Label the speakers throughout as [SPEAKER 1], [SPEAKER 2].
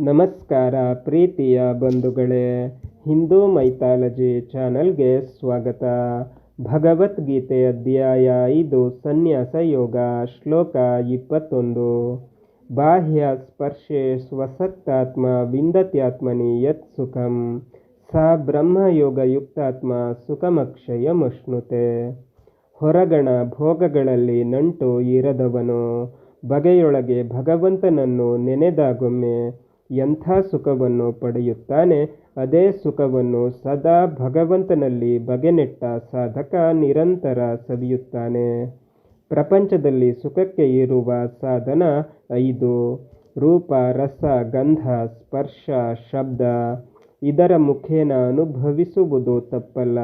[SPEAKER 1] ನಮಸ್ಕಾರ ಪ್ರೀತಿಯ ಬಂಧುಗಳೇ, ಹಿಂದೂ ಮೈಥಾಲಜಿ ಚಾನಲ್ಗೆ ಸ್ವಾಗತ. ಭಗವದ್ಗೀತೆ ಅಧ್ಯಾಯ ಐದು, ಸನ್ಯಾಸ ಯೋಗ, ಶ್ಲೋಕ ಇಪ್ಪತ್ತೊಂದು. ಬಾಹ್ಯ ಸ್ಪರ್ಶೆ ಸ್ವಸಕ್ತಾತ್ಮ ವಿಂದತ್ಯಾತ್ಮನಿ ಯತ್ ಸುಖಂ. ಸಾ ಸುಖಮಕ್ಷಯ ಮುಷ್ಣುತೆ ಹೊರಗಣ ಭೋಗಗಳಲ್ಲಿ ನಂಟು ಇರದವನು, ಬಗೆಯೊಳಗೆ ಭಗವಂತನನ್ನು ನೆನೆದಾಗೊಮ್ಮೆ ಎಂಥ ಸುಖವನ್ನು ಪಡೆಯುತ್ತಾನೆ, ಅದೇ ಸುಖವನ್ನು ಸದಾ ಭಗವಂತನಲ್ಲಿ ಬಗೆನೆಟ್ಟ ಸಾಧಕ ನಿರಂತರ ಸವಿಯುತ್ತಾನೆ. ಪ್ರಪಂಚದಲ್ಲಿ ಸುಖಕ್ಕೆ ಇರುವ ಸಾಧನ ಐದು, ರೂಪ, ರಸ, ಗಂಧ, ಸ್ಪರ್ಶ, ಶಬ್ದ. ಇದರ ಮುಖೇನ ಅನುಭವಿಸುವುದು ತಪ್ಪಲ್ಲ.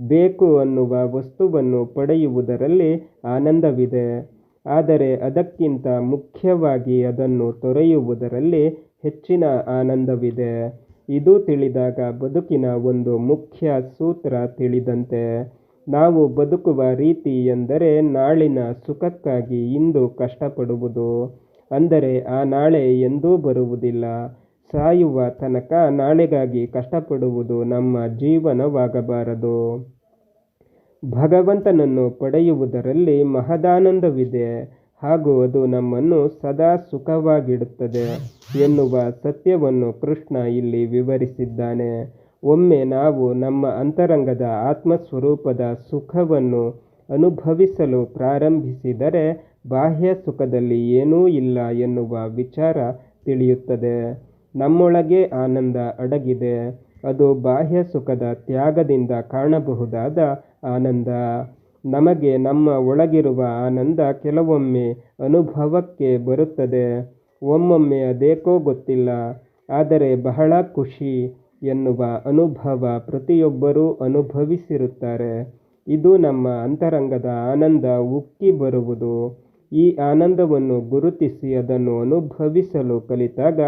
[SPEAKER 1] ಬೇಕು ಅನ್ನುವ ವಸ್ತುವನ್ನು ಪಡೆಯುವುದರಲ್ಲಿ ಆನಂದವಿದೆ. ಆದರೆ ಅದಕ್ಕಿಂತ ಮುಖ್ಯವಾಗಿ ಅದನ್ನು ತೊರೆಯುವುದರಲ್ಲಿ ಹೆಚ್ಚಿನ ಆನಂದವಿದೆ. ಇದು ತಿಳಿದಾಗ ಬದುಕಿನ ಒಂದು ಮುಖ್ಯ ಸೂತ್ರ ತಿಳಿದಂತೆ, ನಾವು ಬದುಕುವ ರೀತಿ ಎಂದರೆ ನಾಳಿನ ಸುಖಕ್ಕಾಗಿ ಇಂದು ಕಷ್ಟಪಡುವುದು. ಅಂದರೆ ಆ ನಾಳೆ ಎಂದೂ ಬರುವುದಿಲ್ಲ. ಸಾಯುವ ತನಕ ನಾಳೆಗಾಗಿ ಕಷ್ಟಪಡುವುದು ನಮ್ಮ ಜೀವನವಾಗಬಾರದು. ಭಗವಂತನನ್ನು ಪಡೆಯುವುದರಲ್ಲಿ ಮಹದಾನಂದವಿದೆ. ಹಾಗೂ ಅದು ನಮ್ಮನ್ನು ಸದಾ ಸುಖವಾಗಿಡುತ್ತದೆ ಎನ್ನುವ ಸತ್ಯವನ್ನು ಕೃಷ್ಣ ಇಲ್ಲಿ ವಿವರಿಸಿದ್ದಾನೆ. ಒಮ್ಮೆ ನಾವು ನಮ್ಮ ಅಂತರಂಗದ ಆತ್ಮಸ್ವರೂಪದ ಸುಖವನ್ನು ಅನುಭವಿಸಲು ಪ್ರಾರಂಭಿಸಿದರೆ ಬಾಹ್ಯ ಸುಖದಲ್ಲಿ ಏನೂ ಇಲ್ಲ ಎನ್ನುವ ವಿಚಾರ ತಿಳಿಯುತ್ತದೆ. ನಮ್ಮೊಳಗೆ ಆನಂದ ಅಡಗಿದೆ. ಅದು ಬಾಹ್ಯ ಸುಖದ ತ್ಯಾಗದಿಂದ ಕಾಣಬಹುದಾದ ಆನಂದ. ನಮಗೆ ನಮ್ಮ ಒಳಗಿರುವ ಆನಂದ ಕೆಲವೊಮ್ಮೆ ಅನುಭವಕ್ಕೆ ಬರುತ್ತದೆ. ಒಮ್ಮೊಮ್ಮೆ ಅದೇಕೋ ಗೊತ್ತಿಲ್ಲ. ಆದರೆ ಬಹಳ ಖುಷಿ ಎನ್ನುವ ಅನುಭವ ಪ್ರತಿಯೊಬ್ಬರೂ ಅನುಭವಿಸಿರುತ್ತಾರೆ. ಇದು ನಮ್ಮ ಅಂತರಂಗದ ಆನಂದ ಉಕ್ಕಿ ಬರುವುದು. ಈ ಆನಂದವನ್ನು ಗುರುತಿಸಿ ಅದನ್ನು ಅನುಭವಿಸಲು ಕಲಿತಾಗ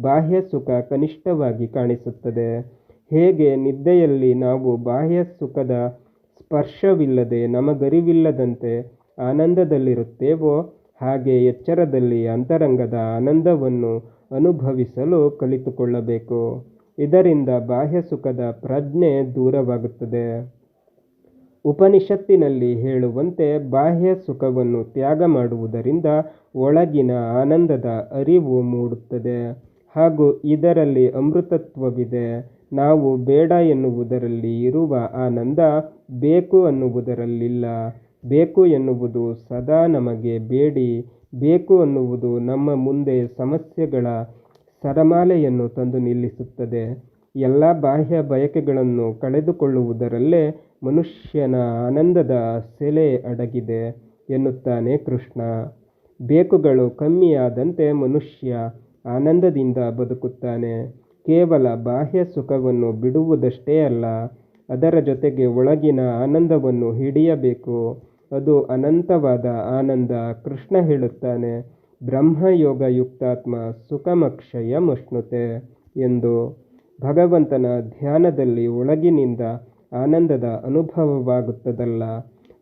[SPEAKER 1] ಬಾಹ್ಯ ಸುಖ ಕನಿಷ್ಠವಾಗಿ ಕಾಣಿಸುತ್ತದೆ. ಹೇಗೆ ನಿದ್ದೆಯಲ್ಲಿ ನಾವು ಬಾಹ್ಯ ಸುಖದ ಸ್ಪರ್ಶವಿಲ್ಲದೆ ನಮಗರಿವಿಲ್ಲದಂತೆ ಆನಂದದಲ್ಲಿರುತ್ತೇವೋ, ಹಾಗೆ ಎಚ್ಚರದಲ್ಲಿ ಅಂತರಂಗದ ಆನಂದವನ್ನು ಅನುಭವಿಸಲು ಕಲಿತುಕೊಳ್ಳಬೇಕು. ಇದರಿಂದ ಬಾಹ್ಯ ಸುಖದ ಪ್ರಜ್ಞೆ ದೂರವಾಗುತ್ತದೆ. ಉಪನಿಷತ್ತಿನಲ್ಲಿ ಹೇಳುವಂತೆ ಬಾಹ್ಯ ಸುಖವನ್ನು ತ್ಯಾಗ ಮಾಡುವುದರಿಂದ ಒಳಗಿನ ಆನಂದದ ಅರಿವು ಮೂಡುತ್ತದೆ. ಹಾಗೂ ಇದರಲ್ಲಿ ಅಮೃತತ್ವವಿದೆ. ನಾವು ಬೇಡ ಎನ್ನುವುದರಲ್ಲಿ ಇರುವ ಆನಂದ ಬೇಕು ಅನ್ನುವುದರಲ್ಲಿಲ್ಲ ಬೇಕು ಎನ್ನುವುದು ಸದಾ ನಮಗೆ ಬೇಡಿ. ಬೇಕು ಅನ್ನುವುದು ನಮ್ಮ ಮುಂದೆ ಸಮಸ್ಯೆಗಳ ಸರಮಾಲೆಯನ್ನು ತಂದು ನಿಲ್ಲಿಸುತ್ತದೆ. ಎಲ್ಲ ಬಾಹ್ಯ ಬಯಕೆಗಳನ್ನು ಕಳೆದುಕೊಳ್ಳುವುದರಲ್ಲೇ ಮನುಷ್ಯನ ಆನಂದದ ಸೆಲೆ ಅಡಗಿದೆ ಎನ್ನುತ್ತಾನೆ ಕೃಷ್ಣ. ಬೇಕುಗಳು ಕಮ್ಮಿಯಾದಂತೆ ಮನುಷ್ಯ ಆನಂದದಿಂದ ಬದುಕುತ್ತಾನೆ. ಕೇವಲ ಬಾಹ್ಯ ಸುಖವನ್ನು ಬಿಡುವುದಷ್ಟೇ ಅಲ್ಲ, ಅದರ ಜೊತೆಗೆ ಒಳಗಿನ ಆನಂದವನ್ನು ಹಿಡಿಯಬೇಕು. ಅದು ಅನಂತವಾದ ಆನಂದ ಕೃಷ್ಣ ಹೇಳುತ್ತಾನೆ ಬ್ರಹ್ಮಯೋಗ ಯುಕ್ತಾತ್ಮ ಸುಖಮಕ್ಷಯ ಮುಷ್ಣುತೆ ಎಂದು. ಭಗವಂತನ ಧ್ಯಾನದಲ್ಲಿ ಒಳಗಿನಿಂದ ಆನಂದದ ಅನುಭವವಾಗುತ್ತದಲ್ಲ,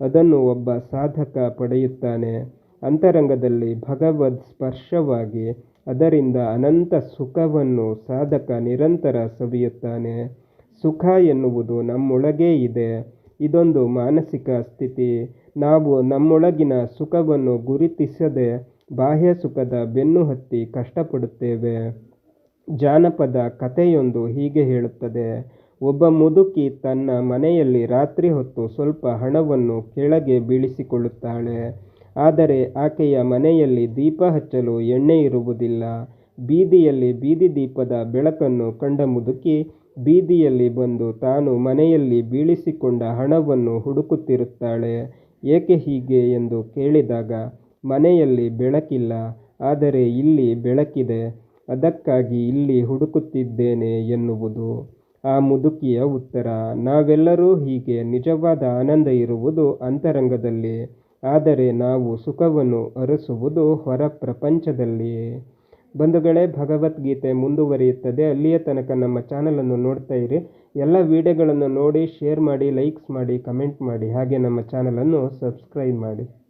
[SPEAKER 1] ಅದನ್ನು ಒಬ್ಬ ಸಾಧಕ ಪಡೆಯುತ್ತಾನೆ. ಅಂತರಂಗದಲ್ಲಿ ಭಗವದ್ ಸ್ಪರ್ಶವಾಗಿ ಅದರಿಂದ ಅನಂತ ಸುಖವನ್ನು ಸಾಧಕ ನಿರಂತರ ಸವಿಯುತ್ತಾನೆ. ಸುಖ ಎನ್ನುವುದು ನಮ್ಮೊಳಗೇ ಇದೆ. ಇದೊಂದು ಮಾನಸಿಕ ಸ್ಥಿತಿ. ನಾವು ನಮ್ಮೊಳಗಿನ ಸುಖವನ್ನು ಗುರುತಿಸದೆ ಬಾಹ್ಯ ಸುಖದ ಬೆನ್ನು ಹತ್ತಿ ಕಷ್ಟಪಡುತ್ತೇವೆ. ಜಾನಪದ ಕಥೆಯೊಂದು ಹೀಗೆ ಹೇಳುತ್ತದೆ. ಒಬ್ಬ ಮುದುಕಿ ತನ್ನ ಮನೆಯಲ್ಲಿ ರಾತ್ರಿ ಹೊತ್ತು ಸ್ವಲ್ಪ ಹಣವನ್ನು ಕೆಳಗೆ ಬೀಳಿಸಿಕೊಳ್ಳುತ್ತಾಳೆ. ಆದರೆ ಆಕೆಯ ಮನೆಯಲ್ಲಿ ದೀಪ ಹಚ್ಚಲು ಎಣ್ಣೆ ಇರುವುದಿಲ್ಲ. ಬೀದಿಯಲ್ಲಿ ಬೀದಿ ದೀಪದ ಬೆಳಕನ್ನು ಕಂಡ ಮುದುಕಿ ಬೀದಿಯಲ್ಲಿ ಬಂದು ತಾನು ಮನೆಯಲ್ಲಿ ಬೀಳಿಸಿಕೊಂಡ ಹಣವನ್ನು ಹುಡುಕುತ್ತಿರುತ್ತಾಳೆ. ಏಕೆ ಹೀಗೆ ಎಂದು ಕೇಳಿದಾಗ, ಮನೆಯಲ್ಲಿ ಬೆಳಕಿಲ್ಲ, ಆದರೆ ಇಲ್ಲಿ ಬೆಳಕಿದೆ, ಅದಕ್ಕಾಗಿ ಇಲ್ಲಿ ಹುಡುಕುತ್ತಿದ್ದೇನೆ ಎನ್ನುವುದು. ಆ ಮುದುಕಿಯ ಉತ್ತರ, ನಾವೆಲ್ಲರೂ ಹೀಗೆ ನಿಜವಾದ ಆನಂದ ಇರುವುದು ಅಂತರಂಗದಲ್ಲಿ. ಆದರೆ ನಾವು ಸುಖವನ್ನು ಅರಸುವುದು ಹೊರ ಪ್ರಪಂಚದಲ್ಲಿಯೇ. ಬಂಧುಗಳೇ, ಭಗವದ್ಗೀತೆ ಮುಂದುವರಿಯುತ್ತದೆ. ಅಲ್ಲಿಯ ತನಕ ನಮ್ಮ ಚಾನಲನ್ನು ನೋಡ್ತಾ ಇರಿ. ಎಲ್ಲ ವಿಡಿಯೋಗಳನ್ನು ನೋಡಿ, ಶೇರ್ ಮಾಡಿ, ಲೈಕ್ಸ್ ಮಾಡಿ, ಕಮೆಂಟ್ ಮಾಡಿ. ಹಾಗೆ ನಮ್ಮ ಚಾನಲನ್ನು ಸಬ್ಸ್ಕ್ರೈಬ್ ಮಾಡಿ.